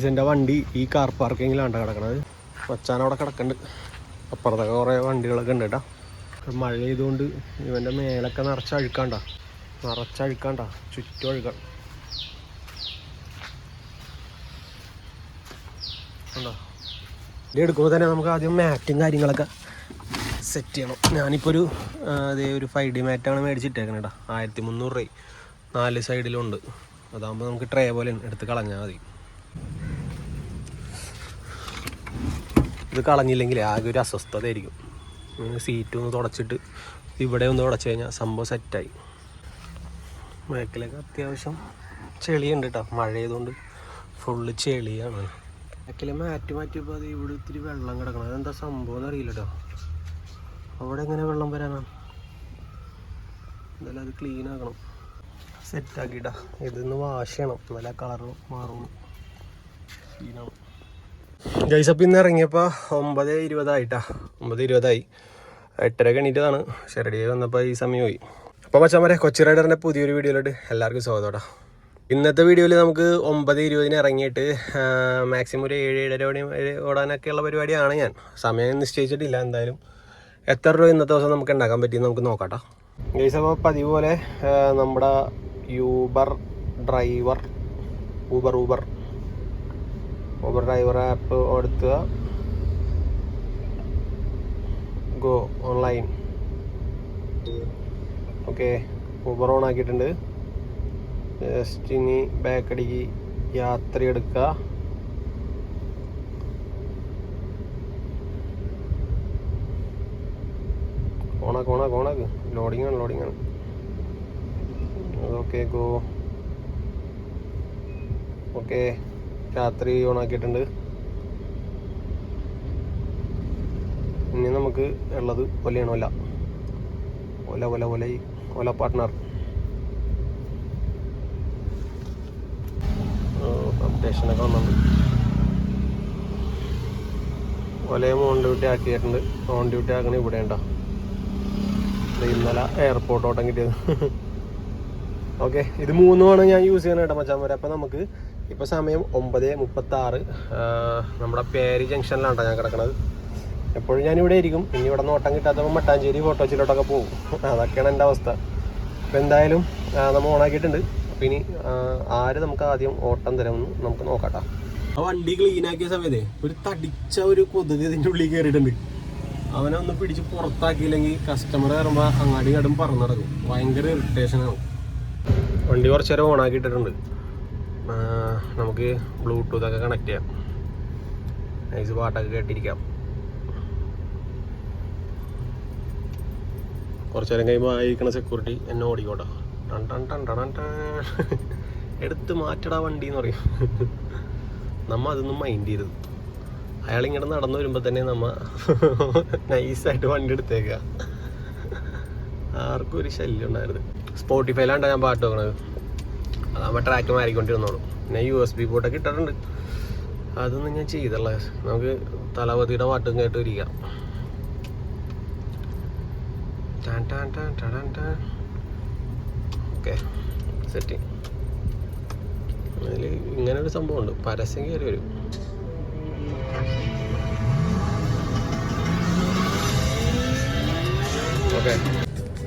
ഇതിന്റെ വണ്ടി ഈ കാർ പാർക്കിങ്ങിലാണ് കിടക്കണത്. മച്ചാൻ അവിടെ കിടക്കുന്നുണ്ട് അപ്പുറത്തൊക്കെ കുറേ വണ്ടികളൊക്കെ ഉണ്ട് കേട്ടോ മഴ ചെയ്തുകൊണ്ട് ഇവന്റെ മേലൊക്കെ നിറച്ച് അഴുക്കാണ്ട. ചുറ്റും അഴുക്കാൻ ഉണ്ടോ ഇത് എടുക്കുമ്പോൾ തന്നെ നമുക്ക് ആദ്യം മാറ്റും കാര്യങ്ങളൊക്കെ സെറ്റ് ചെയ്യണം. ഞാനിപ്പോൾ ഒരു അതേ ഒരു ഫൈവ് ഡി മാറ്റാണ് മേടിച്ചിട്ടേക്കണ കേട്ടോ ആയിരത്തി മുന്നൂറ് രൂപ. നാല് സൈഡിലുണ്ട് അതാകുമ്പോൾ നമുക്ക് ട്രേ പോലെ എടുത്ത് കളഞ്ഞാൽ മതി. കളഞ്ഞില്ലെങ്കിൽ ആകെ ഒരു അസ്വസ്ഥതയായിരിക്കും. സീറ്റ് ഒന്ന് തുടച്ചിട്ട് ഇവിടെ ഒന്ന് തുടച്ചു കഴിഞ്ഞാൽ സംഭവം സെറ്റായി ബാക്കിലൊക്കെ അത്യാവശ്യം ചെളിയുണ്ട് കേട്ടോ മഴ ചെയ്തുകൊണ്ട് ഫുള്ള് ചെളിയാണ്. ബാക്കിലെ മാറ്റി മാറ്റിയപ്പോൾ അത് ഇവിടെ ഇത്തിരി വെള്ളം കിടക്കണം. അതെന്താ സംഭവം എന്ന് അറിയില്ല കേട്ടോ അവിടെ എങ്ങനെ വെള്ളം വരാനാണ് എന്തായാലും അത് ക്ലീൻ ആക്കണം. സെറ്റാക്കിട്ടാ ഇതൊന്ന് വാഷ് ചെയ്യണം. എന്നാലേ കളർ മാറും. ക്ലീനാണ് ഗൈസ് അപ്പം ഇന്ന് ഇറങ്ങിയപ്പോൾ ഒമ്പത് ഇരുപതായിട്ടാ. ഒമ്പത് ഇരുപതായി. എട്ടര കണിയിട്ടതാണ് ഷെറഡിയെ വന്നപ്പോൾ ഈ സമയം പോയി. അപ്പോൾ പച്ച പറയാം കൊച്ചി റൈഡറിന്റെ പുതിയൊരു വീഡിയോയിലോട്ട് എല്ലാവർക്കും സ്വാഗതം ഇന്നത്തെ വീഡിയോയിൽ നമുക്ക് ഒമ്പത് ഇരുപതിന് ഇറങ്ങിയിട്ട് മാക്സിമം ഒരു ഏഴ് വരെ ഓടാനൊക്കെയുള്ള പരിപാടിയാണ് ഞാൻ. സമയം നിശ്ചയിച്ചിട്ടില്ല എന്തായാലും. എത്ര രൂപ ഇന്നത്തെ ദിവസം നമുക്ക് ഉണ്ടാക്കാൻ പറ്റിയെന്ന് നമുക്ക് നോക്കാട്ടോ. ഗൈസ് അപ്പോൾ പതിവ് പോലെ നമ്മുടെ Uber driver Uber Uber Uber driver app എടുത്തുക go online okay Uber on ആക്കിയിട്ടുണ്ട്. ജസ്റ്റ് ഇനി ബാക്കടിക്ക് യാത്ര എടുക്കുക. ഓണാക്ക് ഓണാക്ക് ഓണാക്ക് ലോഡിംഗ് ആണ് ലോഡിംഗ് ആണ്. ഓക്കെ ഗോ ഓക്കെ രാത്രി ഓണാക്കിയിട്ടുണ്ട് ഇനി നമുക്ക് ഉള്ളത് ഒലയാണ് Ola. Ola Ola Ola Ola partner അപ്ഡേഷനൊക്കെ വന്നിട്ടുണ്ട്. ഒലയും ഓൺ ഡ്യൂട്ടി ആക്കിയിട്ടുണ്ട്. ഓൺ ഡ്യൂട്ടി ആക്കണ ഇവിടെ ഉണ്ടോ ഇന്നലെ എയർപോർട്ട് ഓട്ടം കിട്ടിയത്. ഓക്കെ ഇത് മൂന്നുമാണ് ഞാൻ യൂസ് ചെയ്യണം കേട്ടോ മച്ചാൻ അപ്പം നമുക്ക് ഇപ്പോൾ സമയം ഒമ്പത് മുപ്പത്തി ആറ് നമ്മുടെ പേര് ജംഗ്ഷനിലാണ് കേട്ടോ ഞാൻ കിടക്കുന്നത് എപ്പോഴും ഞാനിവിടെ ഇരിക്കും. ഇനി ഇവിടെ നോട്ടം കിട്ടാത്തപ്പോൾ മട്ടാഞ്ചേരി ഫോട്ടോച്ചിലോട്ടൊക്കെ പോകും. അതൊക്കെയാണ് എന്റെ അവസ്ഥ. അപ്പോൾ എന്തായാലും നമ്മൾ ഓണാക്കിയിട്ടുണ്ട്. അപ്പം ഇനി ആര് നമുക്ക് ആദ്യം ഓട്ടം തരുമെന്ന് നമുക്ക് നോക്കാം ആ വണ്ടി ക്ലീൻ ആക്കിയ സമയത്തെ ഒരു തടിച്ച ഒരു കൊതുക് ഇതിന്റെ ഉള്ളിൽ കയറിയിട്ടുണ്ട് അവനെ ഒന്ന് പിടിച്ച് പുറത്താക്കിയില്ലെങ്കിൽ കസ്റ്റമർ കയറുമ്പോൾ അങ്ങാടി കടും പറന്നു നടക്കും. ഭയങ്കര ഇറിറ്റേഷൻ ആവും വണ്ടി കുറച്ച് നേരം ഓൺ ആക്കിയിട്ടിട്ടുണ്ട് ആ, നമുക്ക് ബ്ലൂടൂത്തൊക്കെ കണക്ട് ചെയ്യാം. നൈസ് പാട്ടൊക്കെ കേട്ടിരിക്കാം. കുറച്ച് നേരം കഴിയുമ്പോൾ ആയിരിക്കണ സെക്യൂരിറ്റി എന്നെ ഓടിക്കോട്ടോ. ടൺ ടൺ ടൺ ടൺ ടൺ. എടുത്ത് മാറ്റടാ വണ്ടി എന്ന് പറയും. നമ്മ അതൊന്നും മൈൻഡ് ചെയ്യരുത്. അയാൾ ഇങ്ങനെ നടന്നു വരുമ്പോൾ തന്നെ നമ്മ നൈസായിട്ട് വണ്ടി എടുത്തേക്ക. ആർക്കും ഒരു ശല്യം ഉണ്ടായിരുന്നു സ്പോട്ടിഫൈയിലാണ് ഞാൻ പാട്ട് വെക്കണത്. അതാകുമ്പോൾ ട്രാക്ക് മാറിക്കൊണ്ടിരുന്നോളൂ. പിന്നെ യു എസ് ബി പോട്ടൊക്കെ ഇട്ടിട്ടുണ്ട്. അതൊന്നും ഞാൻ ചെയ്തല്ലേ നമുക്ക് തലവതിയുടെ പാട്ടും കേട്ട് ഇരിക്കാം. ഓക്കെ സെറ്റിങ് അതിൽ ഇങ്ങനെ ഒരു സംഭവമുണ്ട്. പരസ്യം കയറി വരും. ഓക്കെ.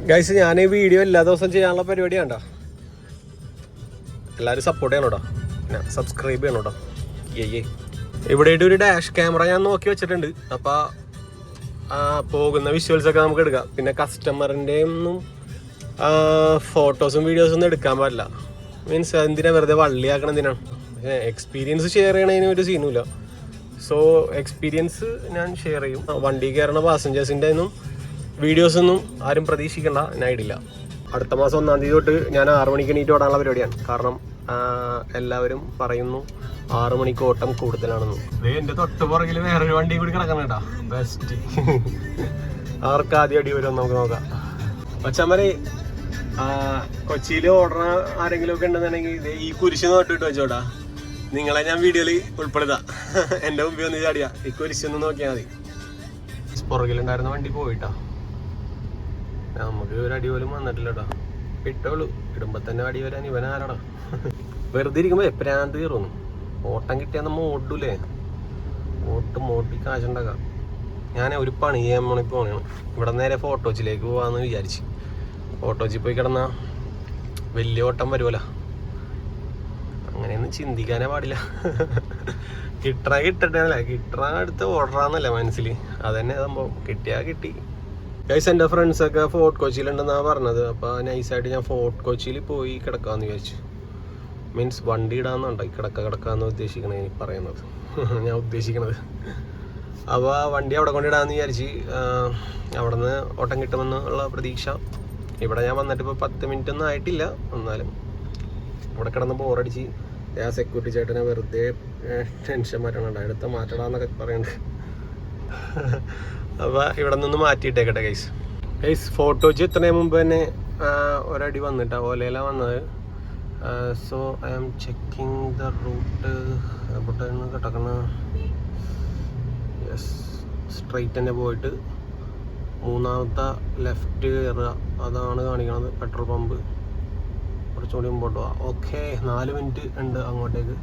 ഗൈസ് ഞാൻ ഈ വീഡിയോ എല്ലാ ദിവസവും ചെയ്യാനുള്ള പരിപാടി കണ്ടോ? എല്ലാവരും സപ്പോർട്ട് ചെയ്യണം കേട്ടോ പിന്നെ സബ്സ്ക്രൈബ് ചെയ്യണം കേട്ടോ ഏയ് ഇവിടെ ഒരു ഡാഷ് ക്യാമറ ഞാൻ നോക്കി വെച്ചിട്ടുണ്ട്. അപ്പോൾ പോകുന്ന വിഷ്വൽസ് ഒക്കെ നമുക്ക് എടുക്കാം. പിന്നെ കസ്റ്റമറിന്റെ ഒന്നും ഫോട്ടോസും വീഡിയോസും ഒന്നും എടുക്കാൻ പാടില്ല. മീൻസ് എന്തിനാ വെറുതെ വള്ളിയാക്കണം എന്തിനാണ്? എക്സ്പീരിയൻസ് ഷെയർ ചെയ്യണതിന് ഒരു സീനുമില്ല സോ എക്സ്പീരിയൻസ് ഞാൻ ഷെയർ ചെയ്യും. വണ്ടി കയറണ പാസഞ്ചേഴ്സിന്റെ ഒന്നും വീഡിയോസൊന്നും ആരും പ്രതീക്ഷിക്കണ്ട. ഞാൻ ഇടില്ല. അടുത്ത മാസം ഒന്നാം തീയതി തൊട്ട് ഞാൻ ആറു മണിക്ക് എണീറ്റ് ഓടാനുള്ള പരിപാടിയാണ്. കാരണം എല്ലാവരും പറയുന്നു ആറു മണിക്ക് ഓട്ടം കൂടുതലാണെന്ന്. എന്റെ തൊട്ട് പുറകിൽ വേറൊരു വണ്ടി കൂടി കിടക്കണം കേട്ടാ. ബെസ്റ്റ് ആർക്ക് ആദ്യം അടി വരും നമുക്ക് നോക്കാം. പച്ചമരെ കൊച്ചിയിൽ ഓടണ ആരെങ്കിലും ഒക്കെ ഉണ്ടെന്നുണ്ടെങ്കിൽ ഈ കുരിശ് നോട്ടിട്ട് വെച്ചോട്ടാ നിങ്ങളെ ഞാൻ വീഡിയോയിൽ ഉൾപ്പെടുത്താം. എന്റെ മുമ്പിൽ ഒന്ന് ചാടിയാ. ഈ കുരിശൊന്ന് നോക്കിയാൽ മതി. പുറകിലുണ്ടായിരുന്ന വണ്ടി പോയിട്ടാ. നമുക്ക് ഒരു അടി പോലും വന്നിട്ടില്ല കേട്ടോ ഇട്ടോളൂ. ഇടുമ്പോ തന്നെ അടി വരാൻ ഇവൻ ആരാടാ? വെറുതെ ഇരിക്കുമ്പോ എപ്രാന്ത് കയറുന്നു ഓട്ടം കിട്ടിയാൽ നമ്മ ഓട്ടൂലേ ഓട്ട് മോട്ടി കാശുണ്ടാക്കാം. ഞാൻ ഒരു പണി ചെയ്യാൻ വേണ്ടി പോണേ ഇവിടെ നേരെ ഫോട്ടോച്ചിലേക്ക് പോവാന്ന് വിചാരിച്ച്. ഫോട്ടോച്ചിൽ പോയി കിടന്ന വലിയ ഓട്ടം വരുമല്ല അങ്ങനെയൊന്നും ചിന്തിക്കാനേ പാടില്ല. കിട്ടണ കിട്ടട്ടെ അല്ല കിട്ടണ അടുത്ത് ഓർഡറാന്നല്ല മനസ്സിൽ അതന്നെ സംഭവം. കിട്ടിയാ കിട്ടി. ഗൈസ് എന്റെ ഫ്രണ്ട്സൊക്കെ ഫോർട്ട് കൊച്ചിയിലുണ്ടെന്നാണ് പറഞ്ഞത്. അപ്പോൾ നൈസായിട്ട് ഞാൻ ഫോർട്ട് കൊച്ചിയിൽ പോയി കിടക്കാമെന്ന് വിചാരിച്ചു. മീൻസ് വണ്ടി ഇടാന്നുണ്ടോ? കിടക്ക കിടക്കാന്ന് ഉദ്ദേശിക്കണേ ഈ പറയുന്നത്. ഞാൻ ഉദ്ദേശിക്കണത്. അപ്പോൾ വണ്ടി അവിടെ കൊണ്ടിടാന്ന് വിചാരിച്ച് അവിടെ നിന്ന് ഓട്ടം കിട്ടുമെന്നുള്ള പ്രതീക്ഷ. ഇവിടെ ഞാൻ വന്നിട്ട് ഇപ്പോൾ പത്ത് മിനിറ്റ് ഒന്നും ആയിട്ടില്ല. എന്നാലും ഇവിടെ കിടന്ന് ബോറടിച്ച് ആ സെക്യൂരിറ്റി ചേട്ടനെ വെറുതെ ടെൻഷൻ മാറ്റണം. അടുത്ത മാറ്റണമെന്നൊക്കെ പറയുന്നുണ്ട് അപ്പോൾ ഇവിടെ നിന്ന് മാറ്റിയിട്ടേക്കട്ടെ ഗൈസ് ഗൈസ് ഫോട്ടോച്ച് എത്തുന്നതിന് മുമ്പ് തന്നെ ഒരടി വന്നിട്ടാ ഓലയിലാണ് വന്നത്. So I am checking the route എവിടെയാണ് കിടക്കണ? യെസ് സ്ട്രൈറ്റ് തന്നെ പോയിട്ട് മൂന്നാമത്തെ ലെഫ്റ്റ് കയറുക അതാണ് കാണിക്കണത് പെട്രോൾ പമ്പ് കുറച്ചുകൂടി മുമ്പോട്ട് പോവാം. ഓക്കെ നാല് മിനിറ്റ് ഉണ്ട് അങ്ങോട്ടേക്ക്.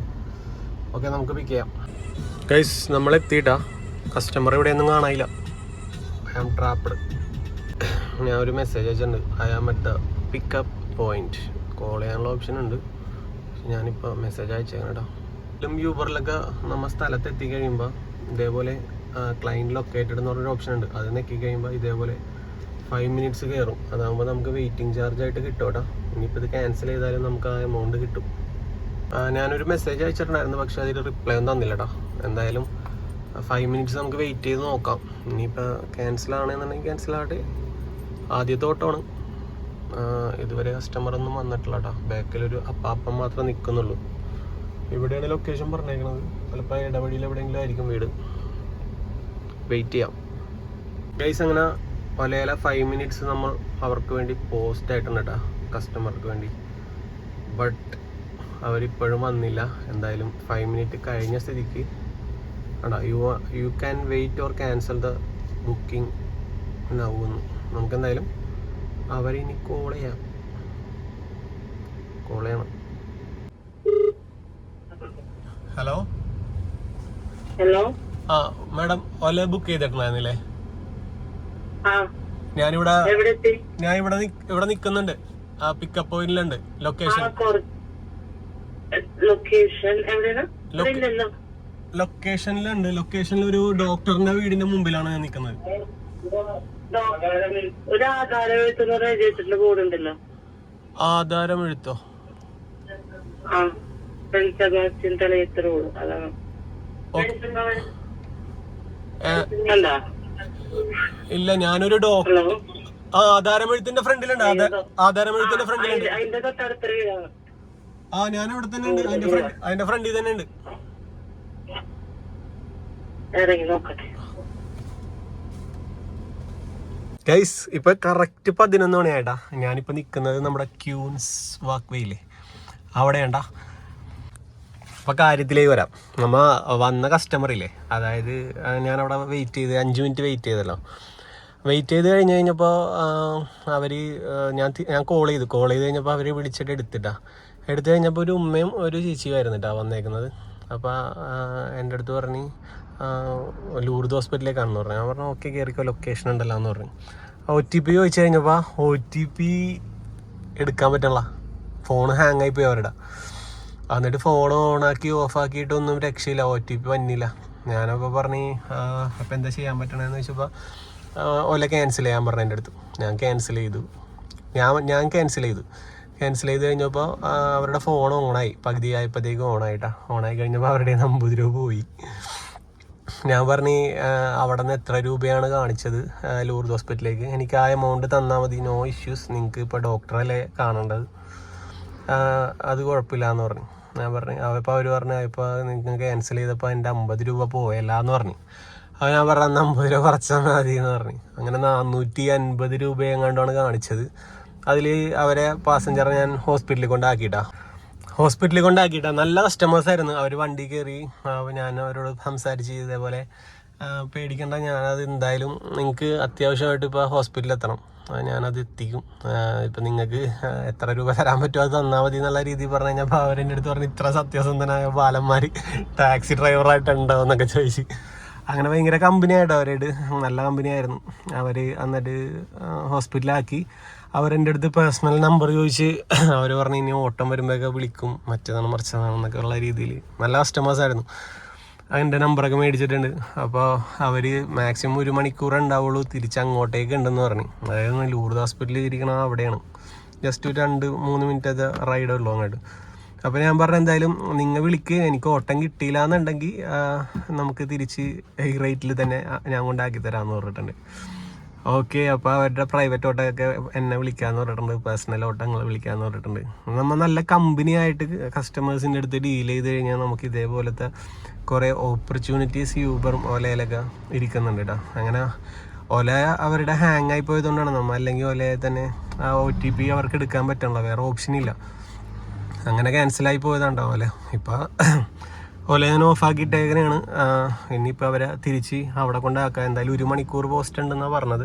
ഓക്കെ നമുക്ക് പിക്ക് ചെയ്യാം. ഗൈസ് നമ്മളെത്തിയിട്ടാ. കസ്റ്റമർ ഇവിടെ ഒന്നും കാണാനില്ല. ഐ ആം ട്രാപ്ഡ് ഞാൻ ഒരു മെസ്സേജ് അയച്ചിട്ടുണ്ട്. I am at the pickup point call ചെയ്യാനുള്ള ഓപ്ഷൻ ഉണ്ട്. ഞാനിപ്പോൾ മെസ്സേജ് അയച്ചേക്കണം കേട്ടോ. ഇതിലും യൂബറിലൊക്കെ നമ്മൾ സ്ഥലത്ത് എത്തിക്കഴിയുമ്പോൾ ഇതേപോലെ ക്ലൈന്റ് ലൊക്കേറ്റഡ് എന്ന് പറഞ്ഞൊരു ഓപ്ഷൻ ഉണ്ട്. അത് നെക്കി കഴിയുമ്പോൾ ഇതേപോലെ ഫൈവ് മിനിറ്റ്സ് കയറും അതാകുമ്പോൾ നമുക്ക് വെയിറ്റിംഗ് ചാർജ് ആയിട്ട് കിട്ടും കേട്ടോ. ഇനിയിപ്പോൾ ഇത് ക്യാൻസൽ ചെയ്താലും നമുക്ക് ആ എമൗണ്ട് കിട്ടും. ഞാനൊരു മെസ്സേജ് അയച്ചിട്ടുണ്ടായിരുന്നു പക്ഷേ അതിൽ റിപ്ലൈ ഒന്നും തന്നില്ല കേട്ടോ. എന്തായാലും ഫൈവ് മിനിറ്റ്സ് നമുക്ക് വെയിറ്റ് ചെയ്ത് നോക്കാം. ഇനിയിപ്പോൾ ക്യാൻസൽ ആണെന്നുണ്ടെങ്കിൽ ക്യാൻസൽ ആകട്ടെ. ആദ്യത്തെ ഓട്ടമാണ്. ഇതുവരെ കസ്റ്റമർ ഒന്നും വന്നിട്ടില്ല കേട്ടോ ബാക്കിലൊരു അപ്പാപ്പം മാത്രമേ നിൽക്കുന്നുള്ളൂ ഇവിടെയാണ് ലൊക്കേഷൻ പറഞ്ഞേക്കുന്നത് ചിലപ്പോൾ ഇടവഴിയിൽ എവിടെയെങ്കിലും ആയിരിക്കും വീട്. വെയിറ്റ് ചെയ്യാം. ഗൈസ് അങ്ങനെ പല ഫൈവ് മിനിറ്റ്സ് നമ്മൾ അവർക്ക് വേണ്ടി പോസ്റ്റ് ആയിട്ടുണ്ട് കേട്ടോ കസ്റ്റമർക്ക് വേണ്ടി. ബട്ട് അവരിപ്പോഴും വന്നില്ല. എന്തായാലും ഫൈവ് മിനിറ്റ് കഴിഞ്ഞ സ്ഥിതിക്ക് ആടാ you you can wait or cancel the booking നൗന്ന് നമുക്ക് എന്തായാലും അവരിനി കോൾ ചെയ്യാം. കോൾ ചെയ്യണം. ഹലോ ഹലോ ആ മാഡം ഒല ബുക്ക് ചെയ്തിട്ടുണ്ടായിരുന്നില്ലേ? ഞാനിവിടെ ഞാൻ ഇവിടെ ഇവിടെ നിൽക്കുന്നുണ്ട് ആ പിക്കപ്പ് പോയിന്റിലുണ്ട് ലൊക്കേഷൻ ലൊക്കേഷൻ ലൊക്കേഷനിലുണ്ട് ലൊക്കേഷനിൽ ഒരു ഡോക്ടറിന്റെ വീടിന്റെ മുമ്പിലാണ് ഞാൻ നിൽക്കുന്നത് ഒരു ആധാരം എഴുത്തുന്ന രജിസ്റ്ററിന്റെ ബോർഡ് ഉണ്ടല്ലോ ആധാരം എഴുത്തോ? ആ സെന്റ് സെബാസ്റ്റ്യൻ തലയത്ത് റോഡ് അതാണ്. ഓ, ഇല്ല ഞാനൊരു ഡോക്ടർ ആ ആധാരമെഴുത്തിന്റെ ഫ്രണ്ടിലുണ്ട്. ആധാരമെഴുത്തിന്റെ ആധാരം ഫ്രണ്ടിലുണ്ട്. ആ ഞാൻ ഇവിടെ തന്നെ ഉണ്ട് അതിന്റെ ഫ്രണ്ട് അതിന്റെ ഫ്രണ്ടിൽ തന്നെ ഉണ്ട് ഗൈസ് ഇപ്പൊ കറക്റ്റ് പതിനൊന്ന് മണിയായിട്ടാ. ഞാനിപ്പോ നിക്കുന്നത് നമ്മുടെ ക്യൂൻസ് വാക്വേയില്ലേ അവിടെയാണ്ടാ. അപ്പൊ കാര്യത്തിലേക്ക് വരാം. നമ്മ വന്ന കസ്റ്റമർ ഇല്ലേ? അതായത് ഞാൻ അവിടെ വെയിറ്റ് ചെയ്ത് അഞ്ച് മിനിറ്റ് വെയിറ്റ് ചെയ്തല്ലോ. വെയിറ്റ് ചെയ്ത് കഴിഞ്ഞ് കഴിഞ്ഞപ്പോൾ അവർ ഞാൻ ഞാൻ കോൾ ചെയ്തു. കോൾ ചെയ്ത് കഴിഞ്ഞപ്പോൾ അവർ വിളിച്ചിട്ട് എടുത്തിട്ടാ. എടുത്തു കഴിഞ്ഞപ്പോൾ ഒരു ഉമ്മയും ഒരു ചേച്ചിയും ആയിരുന്നിട്ടാ വന്നേക്കുന്നത്. അപ്പോൾ എന്റെ അടുത്ത് പറഞ്ഞ് ലൂർദ് ഹോസ്പിറ്റലിലേക്കാണെന്ന് പറഞ്ഞു. ഞാൻ പറഞ്ഞു ഓക്കെ കയറിക്കോ ലൊക്കേഷൻ ഉണ്ടല്ലോ എന്ന് പറഞ്ഞു ഒ ടി പി ചോദിച്ചു കഴിഞ്ഞപ്പോൾ ഒ ടി പി എടുക്കാൻ പറ്റണല്ല. ഫോൺ ഹാങ് ആയി പോയി അവരുടെ. എന്നിട്ട് ഫോൺ ഓണാക്കി ഓഫാക്കിയിട്ടൊന്നും രക്ഷയില്ല. ഒ ടി പി വന്നില്ല. ഞാനപ്പോൾ പറഞ്ഞ് അപ്പോൾ എന്താ ചെയ്യാൻ പറ്റണമെന്ന് ചോദിച്ചപ്പോൾ ഓല ക്യാൻസൽ ചെയ്യാൻ പറഞ്ഞു എന്റെ അടുത്ത്. ഞാൻ ക്യാൻസൽ ചെയ്തു. ഞാൻ ഞാൻ ക്യാൻസൽ ചെയ്തു. ക്യാൻസൽ ചെയ്ത് കഴിഞ്ഞപ്പോൾ അവരുടെ ഫോൺ ഓണായി പകുതി ആയപ്പോഴത്തേക്കും ഓണായിട്ടാ ഓണായി കഴിഞ്ഞപ്പോൾ അവരുടെ അമ്പത് പോയി. ഞാൻ പറഞ്ഞു അവിടെ നിന്ന് എത്ര രൂപയാണ് കാണിച്ചത് ലൂർദ് ഹോസ്പിറ്റലിലേക്ക്? എനിക്ക് ആ എമൗണ്ട് തന്നാൽ മതി നോ ഇഷ്യൂസ് നിങ്ങൾക്ക് ഇപ്പോൾ ഡോക്ടറല്ലേ കാണേണ്ടത്. അത് കുഴപ്പമില്ല എന്ന് പറഞ്ഞു. ഞാൻ പറഞ്ഞു അപ്പോൾ അവർ പറഞ്ഞു ഇപ്പോൾ നിങ്ങൾ ക്യാൻസൽ ചെയ്തപ്പോൾ എന്റെ അമ്പത് രൂപ പോയല്ല എന്ന് പറഞ്ഞു. അപ്പോൾ ഞാൻ പറഞ്ഞു അന്ന് അമ്പത് രൂപ കുറച്ചാൽ മതി എന്ന് പറഞ്ഞു. അങ്ങനെ നാനൂറ്റി അൻപത് രൂപ എങ്ങാണ്ടാണ് കാണിച്ചത്. അതിൽ അവരെ പാസഞ്ചറെ ഞാൻ ഹോസ്പിറ്റലിൽ കൊണ്ടാക്കിയിട്ടാ. ഹോസ്പിറ്റലിൽ കൊണ്ടാക്കിയിട്ട. നല്ല കസ്റ്റമേഴ്സ് ആയിരുന്നു. അവർ വണ്ടി കയറി ഞാൻ അവരോട് സംസാരിച്ച് ഇതേപോലെ പേടിക്കേണ്ട ഞാനത് എന്തായാലും നിങ്ങൾക്ക് അത്യാവശ്യമായിട്ട് ഇപ്പോൾ ഹോസ്പിറ്റലിൽ എത്തണം. ഞാനത് എത്തിക്കും. ഇപ്പം നിങ്ങൾക്ക് എത്ര രൂപ തരാൻ പറ്റുമോ അത് തന്നാൽ മതി എന്നുള്ള രീതിയിൽ പറഞ്ഞു കഴിഞ്ഞാൽ അപ്പോൾ അവരെന്റെ അടുത്ത് പറഞ്ഞ് ഇത്ര സത്യസന്ധനായ ബാലന്മാർ ടാക്സി ഡ്രൈവറായിട്ട് ഉണ്ടാവും എന്നൊക്കെ ചോദിച്ച്. അങ്ങനെ ഭയങ്കര കമ്പനി ആയിട്ട് അവരോട്. നല്ല കമ്പനിയായിരുന്നു അവർ എന്നിട്ട് ഹോസ്പിറ്റലാക്കി അവരെന്റെ അടുത്ത് പേഴ്സണൽ നമ്പർ ചോദിച്ച് അവർ പറഞ്ഞു ഇനി ഓട്ടം വരുമ്പോഴൊക്കെ വിളിക്കും. മറ്റേതാണ് മറിച്ചതാണ് എന്നൊക്കെ ഉള്ള രീതിയിൽ നല്ല കസ്റ്റമേഴ്സ് ആയിരുന്നു അതിന്റെ നമ്പറൊക്കെ മേടിച്ചിട്ടുണ്ട്. അപ്പോൾ അവർ മാക്സിമം ഒരു മണിക്കൂർ ഉണ്ടാവുള്ളൂ തിരിച്ച് അങ്ങോട്ടേക്ക് ഉണ്ടെന്ന് പറഞ്ഞു. അതായത് ലൂർദ് ഹോസ്പിറ്റലിൽ ഇരിക്കണ അവിടെയാണ്. ജസ്റ്റ് ഒരു രണ്ട് മൂന്ന് മിനിറ്റത്തെ റൈഡേ ഉള്ളൂ അങ്ങോട്ട്. അപ്പോൾ ഞാൻ പറഞ്ഞ എന്തായാലും നിങ്ങൾ വിളിക്ക്. എനിക്ക് ഓട്ടം കിട്ടിയില്ല എന്നുണ്ടെങ്കിൽ നമുക്ക് തിരിച്ച് ഈ റേറ്റിൽ തന്നെ ഞാൻ കൊണ്ടാക്കി തരാമെന്ന് പറഞ്ഞിട്ടുണ്ട്. ഓക്കെ അപ്പോൾ അവരുടെ പ്രൈവറ്റ് ഓട്ടമൊക്കെ എന്നെ വിളിക്കാന്ന് പറഞ്ഞിട്ടുണ്ട്. പേഴ്സണൽ ഓട്ടങ്ങൾ വിളിക്കാന്ന് പറഞ്ഞിട്ടുണ്ട്. നമ്മൾ നല്ല കമ്പനി ആയിട്ട് കസ്റ്റമേഴ്സിന്റെ അടുത്ത് ഡീൽ ചെയ്ത് കഴിഞ്ഞാൽ നമുക്ക് ഇതേപോലത്തെ കുറേ ഓപ്പർച്യൂണിറ്റീസ് യൂബറും ഓലയിലൊക്കെ ഇരിക്കുന്നുണ്ട് കേട്ടോ അങ്ങനെ ഓല അവരുടെ ഹാങ് ആയി പോയതുകൊണ്ടാണ്. നമ്മൾ അല്ലെങ്കിൽ ഓലയെ തന്നെ ആ ഒ ടി പി അവർക്ക് എടുക്കാൻ പറ്റണല്ലോ വേറെ ഓപ്ഷൻ ഇല്ല. അങ്ങനെ ക്യാൻസലായി പോയതാണ്ടാവും അല്ലേ ഇപ്പോൾ ഓല ഞാൻ ഓഫാക്കിയിട്ടേക്കനെയാണ് ഇനിയിപ്പോൾ അവരെ തിരിച്ച് അവിടെ കൊണ്ടാക്കുക എന്തായാലും ഒരു മണിക്കൂർ പോസ്റ്റ് ഉണ്ടെന്നാണ് പറഞ്ഞത്.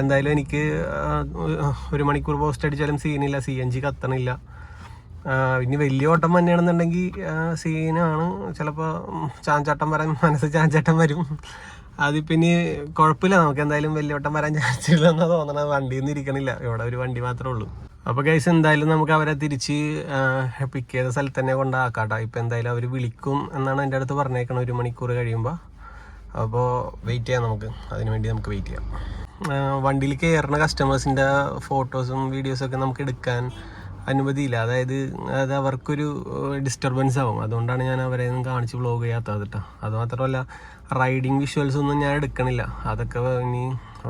എന്തായാലും എനിക്ക് ഒരു മണിക്കൂർ പോസ്റ്റ് അടിച്ചാലും സീനില്ല സി എൻ ജി കത്തണില്ല. ഇനി വലിയ ഓട്ടം തന്നെയാണെന്നുണ്ടെങ്കിൽ സീനാണ് ചിലപ്പോൾ ചാഞ്ചാട്ടം വരാൻ മനസ്സ് ചാഞ്ചാട്ടം വരും. അതിപ്പോൾ ഇനി കുഴപ്പമില്ല. നമുക്ക് എന്തായാലും വലിയ ഓട്ടം വരാൻ ചാൻസ് ഇല്ലെന്നാണ് തോന്നണത്. വണ്ടിയിൽ നിന്ന് ഇരിക്കണില്ല. ഇവിടെ ഒരു വണ്ടി മാത്രമേ ഉള്ളൂ. അപ്പോൾ ഗൈസ് എന്തായാലും നമുക്ക് അവരെ തിരിച്ച് പിക്ക് ചെയ്ത സ്ഥലത്ത് തന്നെ കൊണ്ടാക്കാട്ടോ. ഇപ്പോൾ എന്തായാലും അവർ വിളിക്കും എന്നാണ് എന്റെ അടുത്ത് പറഞ്ഞേക്കണം ഒരു മണിക്കൂർ കഴിയുമ്പോൾ അപ്പോൾ വെയിറ്റ് ചെയ്യാം നമുക്ക്. അതിന് വേണ്ടി നമുക്ക് വെയിറ്റ് ചെയ്യാം. വണ്ടിയിൽ കയറുന്ന കസ്റ്റമേഴ്സിന്റെ ഫോട്ടോസും വീഡിയോസൊക്കെ നമുക്ക് എടുക്കാൻ അനുമതിയില്ല. അതായത് അത് അവർക്കൊരു ഡിസ്റ്റർബൻസ് ആവും. അതുകൊണ്ടാണ് ഞാൻ അവരെ ഒന്നും കാണിച്ച് വ്ളോഗ് ചെയ്യാത്തത് കേട്ടോ അതുമാത്രമല്ല റൈഡിങ് വിഷ്വൽസ് ഒന്നും ഞാൻ എടുക്കണില്ല. അതൊക്കെ ഇനി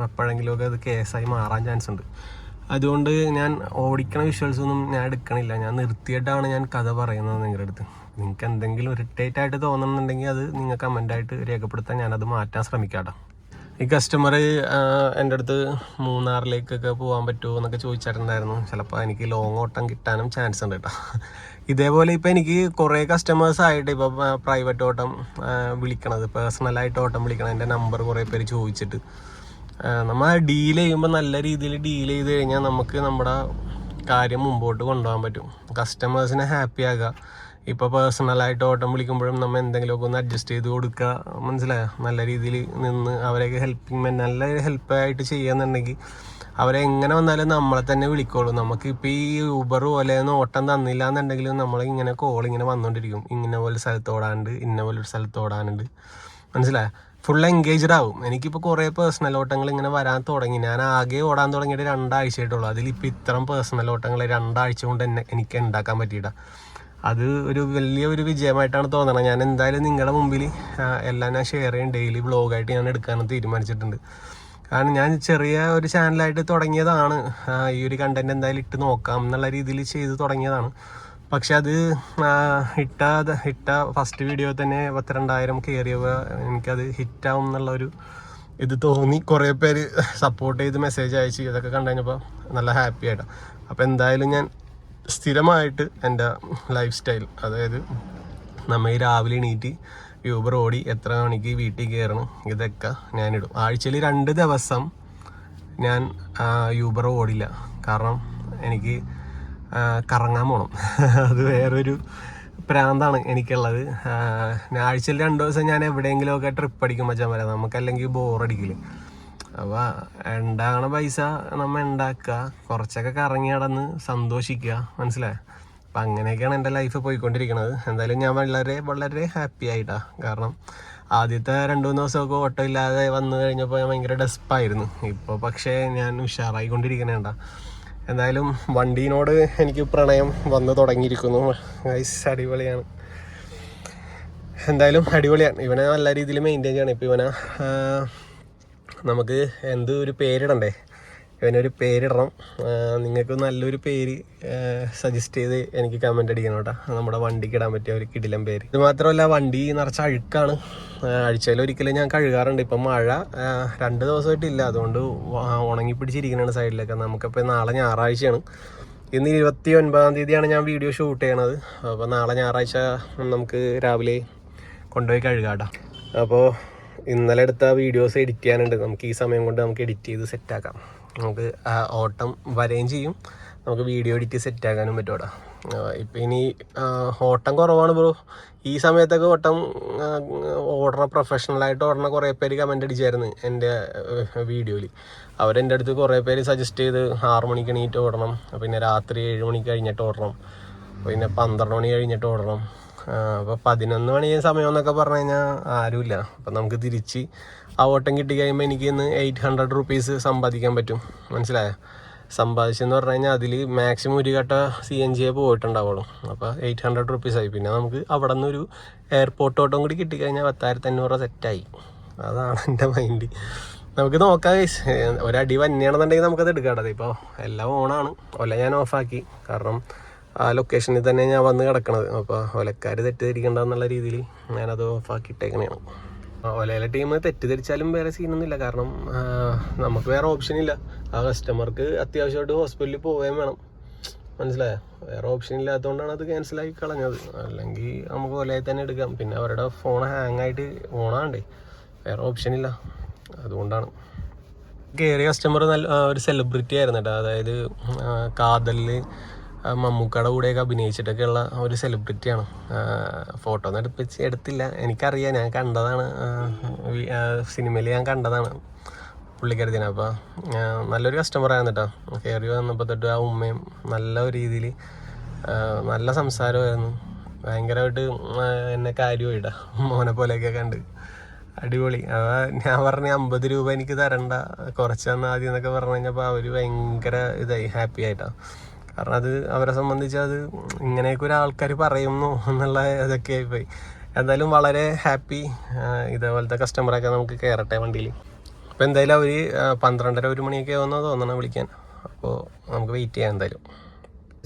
എപ്പോഴെങ്കിലുമൊക്കെ അത് കേസായി മാറാൻ ചാൻസ് ഉണ്ട്. അതുകൊണ്ട് ഞാൻ ഓടിക്കണ വിഷ്വൽസ് ഒന്നും ഞാൻ എടുക്കണില്ല. ഞാൻ നിർത്തിയിട്ടാണ് ഞാൻ കഥ പറയുന്നത് നിങ്ങളുടെ അടുത്ത്. നിങ്ങൾക്ക് എന്തെങ്കിലും ഇറിറ്റേറ്റ് ആയിട്ട് തോന്നുന്നുണ്ടെങ്കിൽ അത് നിങ്ങൾ കമന്റായിട്ട് രേഖപ്പെടുത്താൻ ഞാനത് മാറ്റാൻ ശ്രമിക്കാംട്ടോ. ഈ കസ്റ്റമർ എന്റെ അടുത്ത് മൂന്നാറിലേക്കൊക്കെ പോകാൻ പറ്റുമോ എന്നൊക്കെ ചോദിച്ചിട്ടുണ്ടായിരുന്നു. ചിലപ്പോൾ എനിക്ക് ലോങ് ഓട്ടം കിട്ടാനും ചാൻസ് ഉണ്ട് കേട്ടോ. ഇതേപോലെ ഇപ്പോൾ എനിക്ക് കുറേ കസ്റ്റമേഴ്സ് ആയിട്ട് ഇപ്പോൾ പ്രൈവറ്റ് ഓട്ടം വിളിക്കണത് പേഴ്സണലായിട്ട് ഓട്ടം വിളിക്കണം എന്റെ നമ്പർ കുറേ പേര് ചോദിച്ചിട്ട്. നമ്മൾ ഡീൽ ചെയ്യുമ്പോൾ നല്ല രീതിയിൽ ഡീൽ ചെയ്ത് കഴിഞ്ഞാൽ നമുക്ക് നമ്മുടെ കാര്യം മുമ്പോട്ട് കൊണ്ടുപോകാൻ പറ്റും. കസ്റ്റമേഴ്സിനെ ഹാപ്പി ആക്കുക ഇപ്പോൾ പേഴ്സണലായിട്ട് ഓട്ടം വിളിക്കുമ്പോഴും നമ്മൾ എന്തെങ്കിലുമൊക്കെ ഒന്ന് അഡ്ജസ്റ്റ് ചെയ്ത് കൊടുക്കുക മനസ്സിലായോ? നല്ല രീതിയിൽ നിന്ന് അവരെയൊക്കെ ഹെൽപ്പിങ് നല്ല ഹെൽപ്പായിട്ട് ചെയ്യുന്നുണ്ടെങ്കിൽ അവരെ എങ്ങനെ വന്നാലും നമ്മളെ തന്നെ വിളിക്കോളൂ. നമുക്കിപ്പോൾ ഈ ഊബർ പോലെ ഒന്നും ഓട്ടം തന്നില്ല എന്നുണ്ടെങ്കിലും നമ്മളിങ്ങനെ കോൾ ഇങ്ങനെ വന്നുകൊണ്ടിരിക്കും ഇങ്ങനെ പോലെ സ്ഥലത്ത് ഓടാനുണ്ട് ഇന്ന പോലെ ഒരു സ്ഥലത്ത് ഓടാനുണ്ട്. മനസ്സിലായോ? ഫുൾ എൻഗേജ്ഡ് ആവും. എനിക്കിപ്പോൾ കുറേ പേഴ്സണൽ ഓട്ടങ്ങൾ ഇങ്ങനെ വരാൻ തുടങ്ങി. ഞാൻ ആകെ ഓടാൻ തുടങ്ങിയിട്ട് രണ്ടാഴ്ചയായിട്ടുള്ളൂ. അതിലിപ്പോൾ ഇത്തരം പേഴ്സണൽ ഓട്ടങ്ങൾ രണ്ടാഴ്ച കൊണ്ട് എന്നെ എനിക്ക് ഉണ്ടാക്കാൻ പറ്റിയിട്ട. അത് ഒരു വലിയ ഒരു വിജയമായിട്ടാണ് തോന്നണത്. ഞാൻ എന്തായാലും നിങ്ങളുടെ മുമ്പിൽ എല്ലാം ഞാൻ ഷെയർ ചെയ്യും. ഡെയിലി ബ്ലോഗായിട്ട് ഞാൻ എടുക്കാനും തീരുമാനിച്ചിട്ടുണ്ട്. കാരണം ഞാൻ ചെറിയ ഒരു ചാനലായിട്ട് തുടങ്ങിയതാണ്. ഈ ഒരു കണ്ടന്റ് എന്തായാലും ഇട്ട് നോക്കാം എന്നുള്ള രീതിയിൽ ചെയ്ത് തുടങ്ങിയതാണ്. പക്ഷെ അത് ഇട്ട ഇട്ട ഫസ്റ്റ് വീഡിയോ തന്നെ പത്തിരണ്ടായിരം കയറിയവ എനിക്കത് ഹിറ്റാവും എന്നുള്ള ഒരു ഇത് തോന്നി. കുറേ പേര് സപ്പോർട്ട് ചെയ്ത് മെസ്സേജ് അയച്ച് ഇതൊക്കെ കണ്ടു കഴിഞ്ഞപ്പോൾ നല്ല ഹാപ്പി ആയിട്ടാണ് അപ്പോൾ എന്തായാലും ഞാൻ സ്ഥിരമായിട്ട് എന്റെ ലൈഫ് സ്റ്റൈൽ അതായത് നമ്മൾ ഈ രാവിലെ എണീറ്റ് യൂബർ ഓടി എത്ര മണിക്ക് വീട്ടിൽ കയറണം ഇതൊക്കെ ഞാനിടും. ആഴ്ചയിൽ രണ്ട് ദിവസം ഞാൻ യൂബർ ഓടില്ല. കാരണം എനിക്ക് കറങ്ങാൻ പോകണം അത് വേറൊരു പ്രാന്താണ് എനിക്കുള്ളത്. ആഴ്ചയിൽ രണ്ട് ദിവസം ഞാൻ എവിടെയെങ്കിലുമൊക്കെ ട്രിപ്പ് അടിക്കും മച്ചാൻ നമുക്കല്ലെങ്കിൽ ബോറടിക്കില്ല അപ്പോൾ ഉണ്ടാകണ പൈസ നമ്മൾ ഉണ്ടാക്കുക. കുറച്ചൊക്കെ കറങ്ങി നടന്ന് സന്തോഷിക്കുക. മനസ്സിലായോ? അപ്പം അങ്ങനെയൊക്കെയാണ് എന്റെ ലൈഫ് പോയിക്കൊണ്ടിരിക്കുന്നത് എന്തായാലും ഞാൻ വളരെ വളരെ ഹാപ്പി ആയിട്ടാ. കാരണം ആദ്യത്തെ രണ്ട് മൂന്ന് ദിവസമൊക്കെ ഓട്ടോ ഇല്ലാതെ വന്നു കഴിഞ്ഞപ്പോൾ ഞാൻ ഭയങ്കര ഡെസ്പായിരുന്നു ഇപ്പോൾ പക്ഷേ ഞാൻ ഉഷാറായിക്കൊണ്ടിരിക്കണേണ്ട. എന്തായാലും വണ്ടീനോട് എനിക്ക് പ്രണയം വന്ന് തുടങ്ങിയിരിക്കുന്നു. ഗൈസ് അടിപൊളിയാണ്. എന്തായാലും അടിപൊളിയാണ്. ഇവനെ നല്ല രീതിയിൽ മെയിന്റെയിൻ ചെയ്യണം. ഇപ്പോൾ ഇവനെ നമുക്ക് എന്ത് ഒരു പേരിടണ്ടേ? ഇവനൊരു പേരിടണം. നിങ്ങൾക്ക് നല്ലൊരു പേര് സജസ്റ്റ് ചെയ്ത് എനിക്ക് കമന്റ് അടിക്കണം കേട്ടോ. നമ്മുടെ വണ്ടിക്ക് ഇടാൻ പറ്റിയ ഒരു കിടിലം പേര്. ഇത് മാത്രമല്ല വണ്ടി നിറച്ച അഴുക്കാണ്. ആഴ്ചയിൽ ഒരിക്കലും ഞാൻ കഴുകാറുണ്ട്. ഇപ്പം മഴ രണ്ട് ദിവസമായിട്ടില്ല. അതുകൊണ്ട് ഉണങ്ങി പിടിച്ചിരിക്കുന്നതാണ് സൈഡിലൊക്കെ. നമുക്കിപ്പോൾ നാളെ ഞായറാഴ്ചയാണ്. ഇന്ന് ഇരുപത്തി ഒൻപതാം തീയതിയാണ് ഞാൻ വീഡിയോ ഷൂട്ട് ചെയ്യണത്. അപ്പോൾ നാളെ ഞായറാഴ്ച നമുക്ക് രാവിലെ കൊണ്ടുപോയി കഴുകാട്ടോ അപ്പോൾ ഇന്നലെ എടുത്ത വീഡിയോസ് എഡിറ്റ് ചെയ്യാനുണ്ട്. നമുക്ക് ഈ സമയം കൊണ്ട് നമുക്ക് എഡിറ്റ് ചെയ്ത് സെറ്റാക്കാം നമുക്ക് ഓട്ടം വരെയും ചെയ്യും. നമുക്ക് വീഡിയോ എഡിറ്റ് സെറ്റ് ആക്കാനും പറ്റും അവിടെ. ഇപ്പം ഇനി ഓട്ടം കുറവാണ് ബ്രോ ഈ സമയത്തൊക്കെ ഓട്ടം ഓടണ പ്രൊഫഷണലായിട്ട് ഓടണ കുറേ പേര് കമന്റ് അടിച്ചായിരുന്നു എന്റെ വീഡിയോയിൽ അവരെന്റെ അടുത്ത് കുറേ പേര് സജസ്റ്റ് ചെയ്ത് ആറ് മണിക്ക് എണീറ്റ് ഓടണം. പിന്നെ രാത്രി ഏഴ് മണിക്ക് കഴിഞ്ഞിട്ട് ഓടണം. പിന്നെ പന്ത്രണ്ട് മണി കഴിഞ്ഞിട്ട് ഓടണം. അപ്പോൾ പതിനൊന്ന് മണി സമയം എന്നൊക്കെ പറഞ്ഞു കഴിഞ്ഞാൽ ആരുമില്ല. അപ്പം നമുക്ക് തിരിച്ച് ആ ഓട്ടം കിട്ടി കഴിയുമ്പോൾ എനിക്ക് ഇന്ന് എയ്റ്റ് ഹൺഡ്രഡ് റുപ്പീസ് സമ്പാദിക്കാൻ പറ്റും. മനസ്സിലായോ? സമ്പാദിച്ചെന്ന് പറഞ്ഞു കഴിഞ്ഞാൽ അതിൽ മാക്സിമം ഒരു ഘട്ട സി എൻ ജിയെ പോയിട്ടുണ്ടാവുള്ളൂ. അപ്പോൾ എയ്റ്റ് ഹൺഡ്രഡ് റുപ്പീസ് ആയി. പിന്നെ നമുക്ക് അവിടെ നിന്ന് ഒരു എയർപോർട്ട് ഓട്ടം കൂടി കിട്ടിക്കഴിഞ്ഞാൽ പത്തായിരത്തി അഞ്ഞൂറ് സെറ്റായി അതാണ് എന്റെ മൈൻഡ് നമുക്ക് നോക്കാം ഒരടി വന്നെയാണെന്നുണ്ടെങ്കിൽ നമുക്കത് എടുക്കാം ഇപ്പോൾ എല്ലാം ഓണാണ് ഒല ഞാൻ ഓഫാക്കി കാരണം ആ ലൊക്കേഷനിൽ തന്നെ ഞാൻ വന്ന് കിടക്കണത്. അപ്പോൾ ഒലക്കാർ തെറ്റിദ്ധരിക്കണ്ട എന്നുള്ള രീതിയിൽ ഞാനത് ഓഫാക്കി ഇട്ടേക്കണേണ് ആ, ഒലയിലെ ടീം തെറ്റിദ്ധരിച്ചാലും വേറെ സീനൊന്നുമില്ല കാരണം നമുക്ക് വേറെ ഓപ്ഷൻ ഇല്ല. ആ കസ്റ്റമർക്ക് അത്യാവശ്യമായിട്ട് ഹോസ്പിറ്റലിൽ പോവുകയും വേണം. മനസ്സിലായോ? വേറെ ഓപ്ഷൻ ഇല്ലാത്തതുകൊണ്ടാണ് അത് ക്യാൻസലാക്കി കളഞ്ഞത്. അല്ലെങ്കിൽ നമുക്ക് ഒലയിൽ തന്നെ എടുക്കാം. പിന്നെ അവരുടെ ഫോൺ ഹാങ് ആയിട്ട് ഓണാണ്ടേ വേറെ ഓപ്ഷൻ ഇല്ല. അതുകൊണ്ടാണ്. കയറിയ കസ്റ്റമർ നല്ല ഒരു സെലിബ്രിറ്റി ആയിരുന്നു കേട്ടോ. അതായത് ആ, മമ്മൂക്കയുടെ കൂടെയൊക്കെ അഭിനയിച്ചിട്ടൊക്കെയുള്ള ഒരു സെലിബ്രിറ്റിയാണ് ഫോട്ടോ ഒന്നും എടുപ്പിച്ച് എടുത്തില്ല. എനിക്കറിയാം ഞാൻ കണ്ടതാണ്. സിനിമയിൽ ഞാൻ കണ്ടതാണ് പുള്ളിക്കാരത്തിനെ അപ്പോൾ നല്ലൊരു കസ്റ്റമർ ആയിരുന്നു കേട്ടോ. കയറി വന്നപ്പോൾ തൊട്ട് ആ ഉമ്മയും നല്ല രീതിയിൽ നല്ല സംസാരമായിരുന്നു. ഭയങ്കരമായിട്ട് എന്നെ കാര്യമായിട്ടാ മോനെ പോലെയൊക്കെ കണ്ട്. അടിപൊളി. അതാ ഞാൻ പറഞ്ഞ അമ്പത് രൂപ എനിക്ക് തരണ്ട. കുറച്ച് തന്നാൽ ആദ്യം എന്നൊക്കെ പറഞ്ഞു കഴിഞ്ഞപ്പോൾ അവർ ഭയങ്കര ഇതായി ഹാപ്പി ആയിട്ടാ. കാരണം അത് അവരെ സംബന്ധിച്ച് അത് ഇങ്ങനെയൊക്കെ ഒരു ആൾക്കാർ പറയുന്നു എന്നുള്ള ഇതൊക്കെ ആയിപ്പോയി. എന്തായാലും വളരെ ഹാപ്പി ഇതേപോലത്തെ കസ്റ്റമറൊക്കെ നമുക്ക് കയറട്ടെ വണ്ടിയിൽ. അപ്പോൾ എന്തായാലും അവർ പന്ത്രണ്ടര ഒരു മണിയൊക്കെ ആവുമെന്ന് തോന്നണം വിളിക്കാൻ. അപ്പോൾ നമുക്ക് വെയിറ്റ് ചെയ്യാം എന്തായാലും.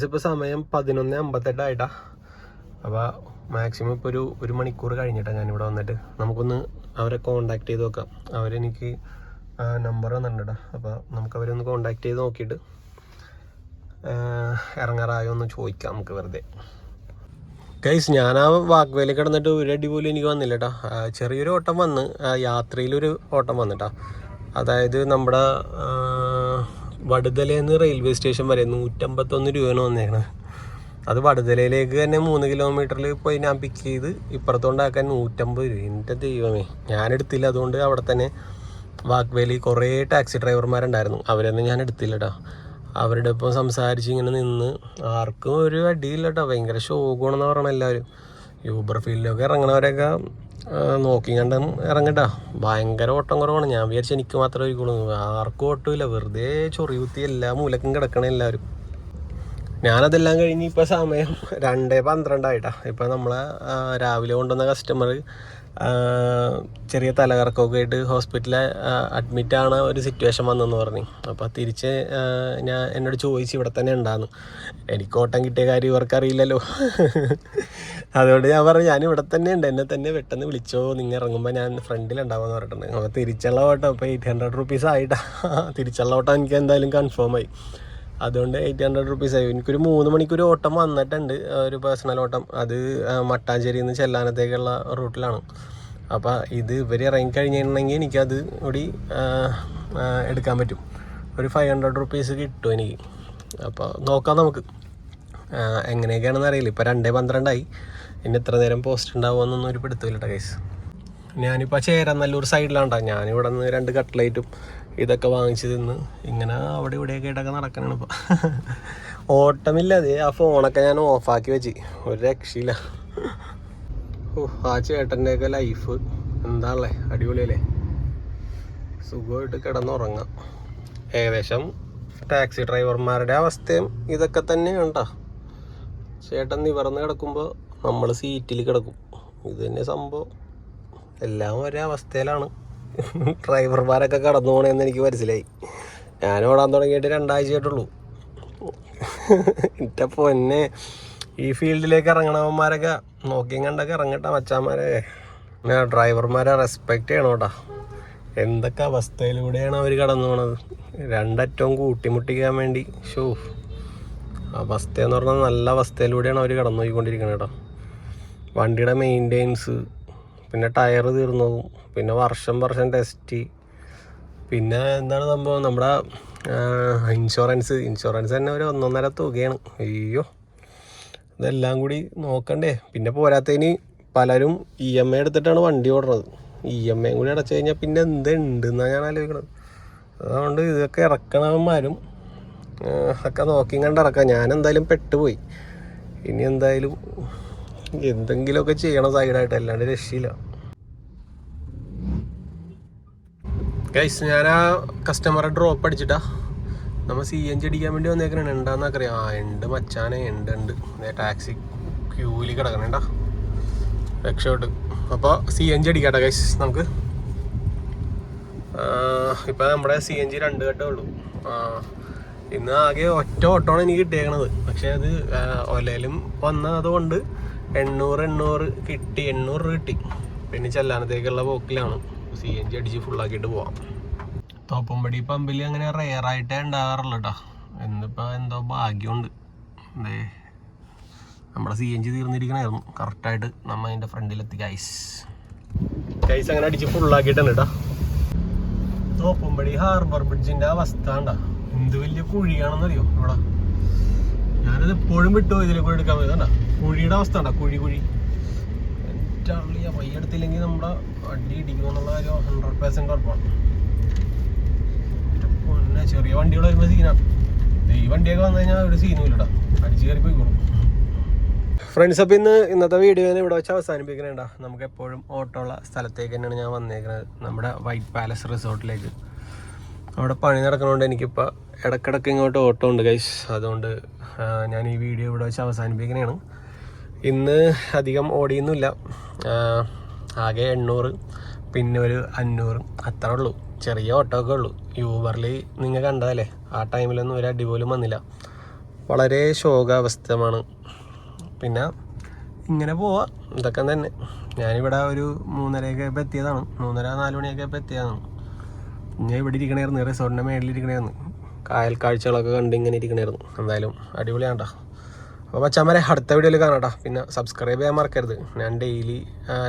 ഇപ്പോൾ സമയം പതിനൊന്ന് അമ്പത്തെട്ടായിട്ടാ അപ്പോൾ മാക്സിമം ഇപ്പോൾ ഒരു ഒരു മണിക്കൂർ കഴിഞ്ഞിട്ടാണ് ഞാനിവിടെ വന്നിട്ട്. നമുക്കൊന്ന് അവരെ കോണ്ടാക്ട് ചെയ്ത് നോക്കാം. അവരെനിക്ക് നമ്പർ തന്നിട്ടുണ്ടാ. അപ്പോൾ നമുക്ക് അവരെ ഒന്ന് കോണ്ടാക്ട് ചെയ്ത് നോക്കിയിട്ട് ഇറങ്ങാറായോ എന്ന് ചോദിക്കാം നമുക്ക് വെറുതെ. ഗൈസ് ഞാൻ ആ വാഗ്വേലി കിടന്നിട്ട് ഒരു അടി പോലും എനിക്ക് വന്നില്ല കേട്ടോ ചെറിയൊരു ഓട്ടം വന്ന് യാത്രയിലൊരു ഓട്ടം വന്നിട്ടാ. അതായത് നമ്മുടെ വടുതലേന്ന് റെയിൽവേ സ്റ്റേഷൻ വരെ നൂറ്റമ്പത്തൊന്ന് രൂപയാണ് വന്നേക്കണത്. അത് വടുതലയിലേക്ക് തന്നെ മൂന്ന് കിലോമീറ്ററിൽ പോയി ഞാൻ പിക്ക് ചെയ്ത് ഇപ്പുറത്തോണ്ടാക്കാൻ നൂറ്റമ്പത് രൂപ. എന്റെ ദൈവമേ ഞാൻ എടുത്തില്ല. അതുകൊണ്ട് അവിടെ തന്നെ വാഗ്വേലി കുറേ ടാക്സി ഡ്രൈവർമാരുണ്ടായിരുന്നു. അവരൊന്നും ഞാൻ എടുത്തില്ല കേട്ടോ അവരുടെ ഒപ്പം സംസാരിച്ച് ഇങ്ങനെ നിന്ന് ആർക്കും ഒരു അടിയില്ല കേട്ടോ ഭയങ്കര ശോകമാണെന്ന് പറയണം എല്ലാവരും. യൂബർ ഫീൽഡിലൊക്കെ ഇറങ്ങണവരൊക്കെ നോക്കി കണ്ടും ഇറങ്ങട്ടാ. ഭയങ്കര ഓട്ടം കുറവാണ്. ഞാൻ വിചാരിച്ചു എനിക്ക് മാത്രമേ ഒഴിക്കുള്ളൂ. ആർക്കും ഓട്ടമില്ല. വെറുതെ ചൊറി കുത്തി എല്ലാ മൂലക്കും കിടക്കണ എല്ലാവരും. ഞാനതെല്ലാം കഴിഞ്ഞ് ഇപ്പം സമയം രണ്ടേ പന്ത്രണ്ടായിട്ടാ. ഇപ്പം നമ്മളെ രാവിലെ കൊണ്ടുവന്ന കസ്റ്റമർ ചെറിയ തലകറക്കമൊക്കെ ആയിട്ട് ഹോസ്പിറ്റലിൽ അഡ്മിറ്റാണ് ഒരു സിറ്റുവേഷൻ വന്നെന്ന് പറഞ്ഞു. അപ്പോൾ തിരിച്ച് ഞാൻ എന്നോട് ചോദിച്ചു ഇവിടെ തന്നെ ഉണ്ടായിരുന്നു എനിക്ക് ഓട്ടം കിട്ടിയ കാര്യം ഇവർക്കറിയില്ലല്ലോ. അതുകൊണ്ട് ഞാൻ പറഞ്ഞു ഞാൻ ഇവിടെ തന്നെ ഉണ്ട്. എന്നെ തന്നെ പെട്ടെന്ന് വിളിച്ചോ. നിങ്ങൾ ഇറങ്ങുമ്പോൾ ഞാൻ ഫ്രണ്ടിലുണ്ടാവുമെന്ന് പറഞ്ഞിട്ടുണ്ട്. അപ്പോൾ തിരിച്ചുള്ള ഓട്ടം ഇപ്പോൾ എയ്റ്റ് ഹൺഡ്രഡ് റുപ്പീസ് ആയിട്ടാ. തിരിച്ചുള്ള ഓട്ടം എനിക്ക് എന്തായാലും കൺഫേം ആയി. അതുകൊണ്ട് എയ്റ്റ് ഹൺഡ്രഡ് റുപ്പീസ് ആയി. എനിക്കൊരു മൂന്ന് മണിക്കൂർ ഓട്ടം വന്നിട്ടുണ്ട്. ഒരു പേഴ്സണൽ ഓട്ടം. അത് മട്ടാഞ്ചേരിയിൽ നിന്ന് ചെല്ലാനത്തേക്കുള്ള റൂട്ടിലാണ്. അപ്പോൾ ഇത് ഇവർ ഇറങ്ങി കഴിഞ്ഞിട്ടുണ്ടെങ്കിൽ എനിക്കത് കൂടി എടുക്കാൻ പറ്റും. ഒരു ഫൈവ് ഹൺഡ്രഡ് റുപ്പീസ് കിട്ടും എനിക്ക്. അപ്പോൾ നോക്കാം നമുക്ക്. എങ്ങനെയൊക്കെയാണെന്ന് അറിയില്ല. ഇപ്പോൾ രണ്ടേ പന്ത്രണ്ടായി. ഇനി എത്ര നേരം പോസ്റ്റ് ഉണ്ടാവുമെന്നൊന്നും ഒരു പിടുത്തില്ല കേസ് ഞാനിപ്പോൾ ചേരനല്ലൂർ സൈഡിലാണ്ടാ ഞാനിവിടെ നിന്ന് രണ്ട് കട്ട്ലൈറ്റും ഇതൊക്കെ വാങ്ങിച്ച് തിന്ന്. ഇങ്ങനെ അവിടെ ഇവിടെയൊക്കെ ആയിട്ടൊക്കെ നടക്കണാണ് ഇപ്പോൾ ഓട്ടമില്ലാതെ. ആ ഫോണൊക്കെ ഞാൻ ഓഫാക്കി വെച്ച്. ഒരു രക്ഷയില്ല. ഓ ആ ചേട്ടന്റെയൊക്കെ ലൈഫ് എന്താണല്ലേ? അടിപൊളിയല്ലേ? സുഖമായിട്ട് കിടന്നുറങ്ങാം. ഏകദേശം ടാക്സി ഡ്രൈവർമാരുടെ അവസ്ഥയും ഇതൊക്കെ തന്നെയാണ് കേട്ടോ ചേട്ടൻ നിവർന്ന് കിടക്കുമ്പോൾ നമ്മൾ സീറ്റിൽ കിടക്കും. ഇത് തന്നെ സംഭവം. എല്ലാം ഒരേ അവസ്ഥയിലാണ്. ഡ്രൈവർമാരൊക്കെ കടന്നു പോകണമെന്ന് എനിക്ക് മനസ്സിലായി. ഞാൻ ഓടാൻ തുടങ്ങിയിട്ട് രണ്ടാഴ്ചയായിട്ടുള്ളൂ. എന്റെ പൊന്നെ ഈ ഫീൽഡിലേക്ക് ഇറങ്ങണവന്മാരൊക്കെ നോക്കിയും കണ്ടൊക്കെ ഇറങ്ങട്ടെ മച്ചാന്മാരെ. ഡ്രൈവർമാരെ റെസ്പെക്റ്റ് ചെയ്യണം കേട്ടോ. എന്തൊക്കെ അവസ്ഥയിലൂടെയാണ് അവർ കടന്നു പോണത്? രണ്ടറ്റവും കൂട്ടിമുട്ടിക്കാൻ വേണ്ടി. ഷോ അവസ്ഥ എന്ന് പറഞ്ഞാൽ നല്ല അവസ്ഥയിലൂടെയാണ് അവർ കടന്നു പോയിക്കൊണ്ടിരിക്കുന്നത് കേട്ടോ. വണ്ടിയുടെ മെയിന്റെനൻസ് പിന്നെ ടയർ തീർന്നു പോകും പിന്നെ വർഷം വർഷം ടെസ്റ്റ് പിന്നെ എന്താണ് സംഭവം? നമ്മുടെ ഇൻഷുറൻസ് ഇൻഷുറൻസ് തന്നെ ഒരു ഒന്നൊന്നര തുകയാണ്. അയ്യോ. ഇതെല്ലാം കൂടി നോക്കണ്ടേ. പിന്നെ പോരാത്തതിന് പലരും ഇ എം ഐ എടുത്തിട്ടാണ് വണ്ടി ഓടുന്നത്. ഇ എം ഐ കൂടി അടച്ചു കഴിഞ്ഞാൽ പിന്നെ എന്തുണ്ടെന്നാണ് ഞാൻ ആലോചിക്കുന്നത് അതുകൊണ്ട് ഇതൊക്കെ ഇറക്കണവന്മാരും ആ, ഒക്കെ നോക്കിയും കണ്ട് ഇറക്കാം ഞാൻ എന്തായാലും പെട്ടുപോയി. ഇനി എന്തായാലും എന്തെങ്കിലുമൊക്കെ ചെയ്യണം സൈഡായിട്ട് അല്ലാണ്ട് രക്ഷയില്ല. ഗൈസ് ഞാൻ ആ കസ്റ്റമറെ ഡ്രോപ്പ് അടിച്ചിട്ടാ. നമ്മൾ സി എൻ ജി അടിക്കാൻ വേണ്ടി വന്നേക്കണേ ഉണ്ടാന്നൊക്കെ ആ ഉണ്ട് മച്ചാനെ ഉണ്ട് ഉണ്ട്. ടാക്സി ക്യൂലി കിടക്കണേണ്ട രക്ഷപ്പെട്ട്. അപ്പോൾ സി എൻ ജി അടിക്കാട്ടെ ഗൈസ് നമുക്ക്. ഇപ്പം നമ്മുടെ സി എൻ ജി രണ്ട് ഘട്ടമേ ഉള്ളൂ. ഇന്ന് ആകെ ഒറ്റ ഓട്ടമാണ് എനിക്ക് കിട്ടിയേക്കണത്. പക്ഷേ അത് ഒലയിലും വന്നതുകൊണ്ട് എണ്ണൂറ് എണ്ണൂറ് കിട്ടി. എണ്ണൂറ് കിട്ടി. പിന്നെ ചെല്ലാനത്തേക്കുള്ള പോക്കിലാണ്. സി എൻ ജി അടിച്ച് ഫുള്ളാക്കിയിട്ട് പോവാം. തോപ്പുംപടി പമ്പിൽ അങ്ങനെ റെയറായിട്ടേ ഉണ്ടാകാറുള്ളൂ കേട്ടോ എന്നിപ്പോൾ എന്തോ ഭാഗ്യമുണ്ട്. എന്തേ നമ്മുടെ സി എൻ ജി തീർന്നിരിക്കണായിരുന്നു. കറക്റ്റായിട്ട് നമ്മ അതിന്റെ ഫ്രണ്ടിലെത്തി ഗൈസ് ഗൈസ് അങ്ങനെ അടിച്ച് ഫുള്ളാക്കിയിട്ടുണ്ട് കേട്ടോ തോപ്പുംപടി ഹാർബർ ബ്രിഡ്ജിന്റെ അവസ്ഥ ഉണ്ടാ എന്ത് വലിയ കുഴിയാണെന്നറിയോ ഇവിടെ? ഞാനത് എപ്പോഴും വിട്ടു ഇതിലെ കൂടെ എടുക്കാൻ പോയതാണ്ടാ കുഴിയുടെ അവസ്ഥ ഉണ്ടാ കുഴി കുഴി. അള്ളിയ എടുത്തില്ലെങ്കിൽ നമ്മുടെ അടി ഇടിക്കുമെന്നുള്ള കാര്യം ഹൺഡ്രഡ് പെർസെന്റ് ഉറപ്പാണ്. പിന്നെ ചെറിയ വണ്ടികൾ വരുമ്പോൾ സീനാണ് ഈ വണ്ടിയൊക്കെ വന്നു കഴിഞ്ഞാൽ ഒരു സീനും ഇല്ലടാ. അടിച്ച് കയറി പോയിക്കോളും ഫ്രണ്ട്സ് അപ്പം ഇന്ന് ഇന്നത്തെ വീഡിയോ ഞാൻ ഇവിടെ വെച്ച് അവസാനിപ്പിക്കണേണ്ട. നമുക്ക് എപ്പോഴും ഓട്ടോ ഉള്ള സ്ഥലത്തേക്ക് തന്നെയാണ് ഞാൻ വന്നേക്കുന്നത് നമ്മുടെ വൈറ്റ് പാലസ് റിസോർട്ടിലേക്ക് അവിടെ പണി നടക്കുന്നതുകൊണ്ട് എനിക്കിപ്പോൾ ഇടക്കിടക്ക് ഇങ്ങോട്ട് ഓട്ടോ ഉണ്ട് ഗൈസ് അതുകൊണ്ട് ഞാൻ ഈ വീഡിയോ ഇവിടെ വെച്ച് അവസാനിപ്പിക്കണേണ്. ഇന്ന് അധികം ഓടിയൊന്നുമില്ല. ആകെ എണ്ണൂറ് പിന്നെ ഒരു അഞ്ഞൂറ്. അത്ര ഉള്ളൂ. ചെറിയ ഓട്ടോ ഒക്കെ ഉള്ളൂ. യൂബറിൽ നിങ്ങൾ കണ്ടതല്ലേ? ആ ടൈമിലൊന്നും ഒരു അടിപോലും വന്നില്ല. വളരെ ശോകാവസ്ഥമാണ്. പിന്നെ ഇങ്ങനെ പോവാ. ഇതൊക്കെ തന്നെ. ഞാനിവിടെ ഒരു മൂന്നരയൊക്കെ ഇപ്പോൾ എത്തിയതാണ്. മൂന്നര നാല് മണിയൊക്കെ ആയപ്പോൾ എത്തിയതാണ്. ഞാൻ ഇവിടെ ഇരിക്കണമായിരുന്നു റിസോർട്ടിന്റെ മേളിൽ ഇരിക്കണമായിരുന്നു കായൽ കാഴ്ചകളൊക്കെ കണ്ട് ഇങ്ങനെ ഇരിക്കണമായിരുന്നു എന്തായാലും അടിപൊളിയാണ്ട അപ്പോൾ മച്ചാമരെ അടുത്ത വീഡിയോയിൽ കാണാട്ടാ പിന്നെ സബ്സ്ക്രൈബ് ചെയ്യാൻ മറക്കരുത്. ഞാൻ ഡെയിലി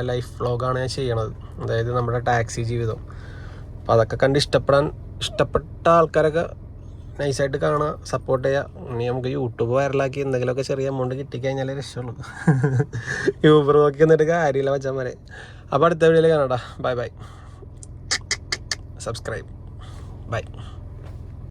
ലൈഫ് വ്ളോഗാണ് ഞാൻ ചെയ്യണത്. അതായത് നമ്മുടെ ടാക്സി ജീവിതം. അപ്പോൾ അതൊക്കെ കണ്ട് ഇഷ്ടപ്പെടാൻ ഇഷ്ടപ്പെട്ട ആൾക്കാരൊക്കെ നൈസായിട്ട് കാണുക സപ്പോർട്ട് ചെയ്യുക. ഇനി നമുക്ക് യൂട്യൂബ് വൈറലാക്കി എന്തെങ്കിലുമൊക്കെ ചെറിയ എമൗണ്ട് കിട്ടിക്കഴിഞ്ഞാലേ രക്ഷയുള്ളൂ. യൂബർ നോക്കി എന്നിട്ട് കാര്യമില്ല മച്ചാന്മാരെ. അപ്പോൾ അടുത്ത വീഡിയോയിൽ കാണാം ബൈ ബൈ സബ്സ്ക്രൈബ് ബൈ